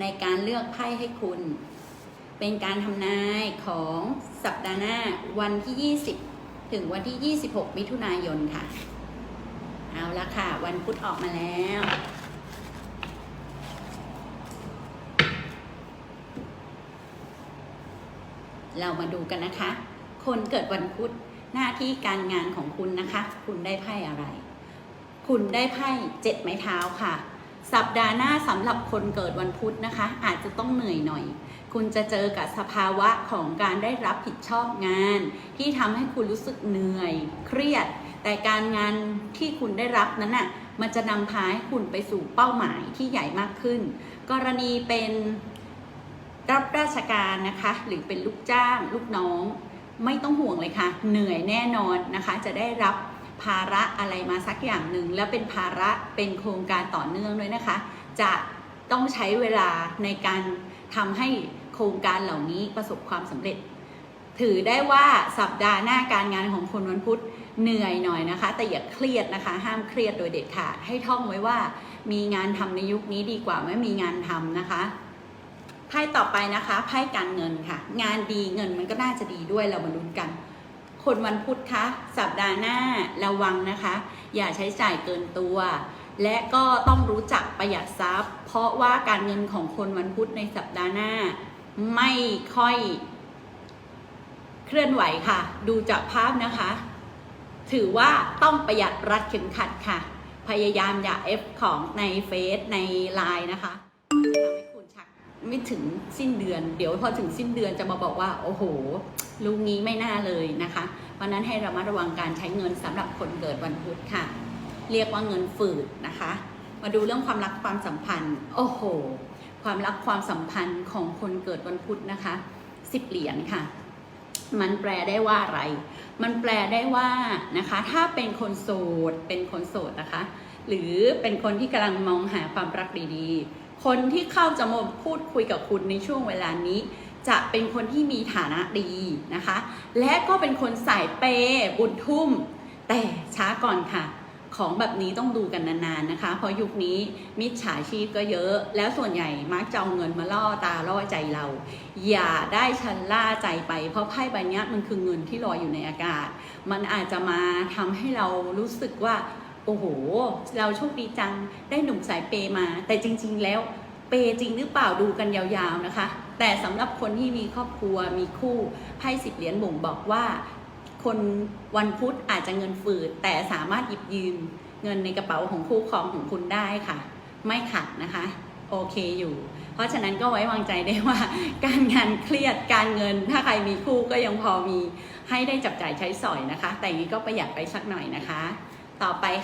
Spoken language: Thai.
ในการเลือกไพ่ให้คุณ เป็นการทำนายของสัปดาห์หน้าวันที่ 20 ถึงวันที่ 26 มิถุนายนค่ะ เอาละค่ะ วันพุธออกมาแล้วเรามาดูกันนะคะ คนเกิดวันพุธหน้าที่การงานของคุณนะคะ คุณได้ไพ่อะไร คุณได้ไพ่เจ็ดไม้เท้าค่ะ สัปดาห์หน้าสำหรับคนเกิดวันพุธนะคะ อาจจะต้องเหนื่อยหน่อย คุณจะเจอกับสภาวะของการได้รับผิดชอบงาน ที่ทำให้คุณรู้สึกเหนื่อย เครียด แต่การงานที่คุณได้รับนั้นน่ะมันจะนำพาให้คุณไปสู่เป้าหมายที่ใหญ่มากขึ้น กรณีเป็นรับราชการนะคะ หรือเป็นลูกจ้าง ลูกน้อง ไม่ต้องห่วงเลยค่ะ เหนื่อยแน่นอนนะคะ จะได้รับ ภาระอะไรมาสักอย่างหนึ่ง แล้วเป็นภาระเป็นโครงการต่อเนื่องด้วยนะคะ จะต้องใช้เวลาในการทำให้โครงการเหล่านี้ประสบความสำเร็จ ถือได้ว่าสัปดาห์หน้าการงานของคนวันพุธเหนื่อยหน่อยนะคะ แต่อย่าเครียดนะคะ ห้ามเครียดโดยเด็ดขาดให้ท่องไว้ว่า มีงานทำในยุคนี้ดีกว่าไม่มีงานทำนะคะไพ่ต่อไปนะคะไพ่การเงินค่ะ งานดีเงินมันก็น่าจะดีด้วยเรามาลุ้นกัน คนวันพุธคะสัปดาห์หน้าระวังนะคะ อย่าใช้จ่ายเกินตัว และก็ต้องรู้จักประหยัดทรัพย์ เพราะว่าการเงินของคนวันพุธในสัปดาห์หน้า ไม่ค่อยเคลื่อนไหวค่ะ ดูจากภาพนะคะ ถือว่าต้องประหยัดรัดเข็มขัดค่ะ พยายามอย่าเอฟของในเฟซในไลน์นะคะทำให้คุณชักไม่ถึงสิ้นเดือน เดี๋ยวพอถึงสิ้นเดือนจะมาบอกว่า โอ้โห ลุงนี้ไม่น่าเลยนะคะ เพราะฉะนั้นให้ระมัดระวังการใช้เงินสำหรับคนเกิดวันพุธค่ะ เรียกว่าเงินฝืดนะคะ มาดูเรื่องความรักความสัมพันธ์ โอ้โห ความรักความสัมพันธ์ของคนเกิดวันพุธนะคะสิบเหรียญค่ะ มันแปลได้ว่าอะไร มันแปลได้ว่านะคะ ถ้าเป็นคนโสด เป็นคนโสดนะคะ หรือเป็นคนที่กำลังมองหาความรักดีๆ คนที่เข้าจะมาพูดคุยกับคุณในช่วงเวลานี้ จะเป็นคนที่มีฐานะดีนะคะ และก็เป็นคนสายเปย์บุญทุ่ม แต่ช้าก่อนค่ะ ของแบบนี้ต้องดูกันนานๆนะคะ เพราะยุคนี้มิจฉาชีพก็เยอะ แล้วส่วนใหญ่มักจะเอาเงินมาล่อตาล่อใจเรา อย่าได้ชันล่าใจไป เพราะไพ่ใบนี้มันคือเงินที่ลอยอยู่ในอากาศ มันอาจจะมาทำให้เรารู้สึกว่าโอ้โห เราโชคดีจัง ได้หนุ่มสายเปย์มา แต่จริง ๆ แล้ว เปย์จริงหรือเปล่าดูกันยาวๆนะคะ แต่สำหรับคนที่มีครอบครัวมีคู่ไพ่สิบเหรียญบ่งบอกว่า คนวันพุธอาจจะเงินฝืด แต่สามารถหยิบยืมเงินในกระเป๋าของคู่ครองของคุณได้ค่ะ ไม่ขัดนะคะ โอเคอยู่ เพราะฉะนั้นก็ไว้วางใจได้ว่า การงานเครียดการเงิน ถ้าใครมีคู่ก็ยังพอมีให้ได้จับจ่ายใช้สอยนะคะ แต่อย่างนี้ก็ประหยัดไปสักหน่อยนะคะ ต่อไปค่ะ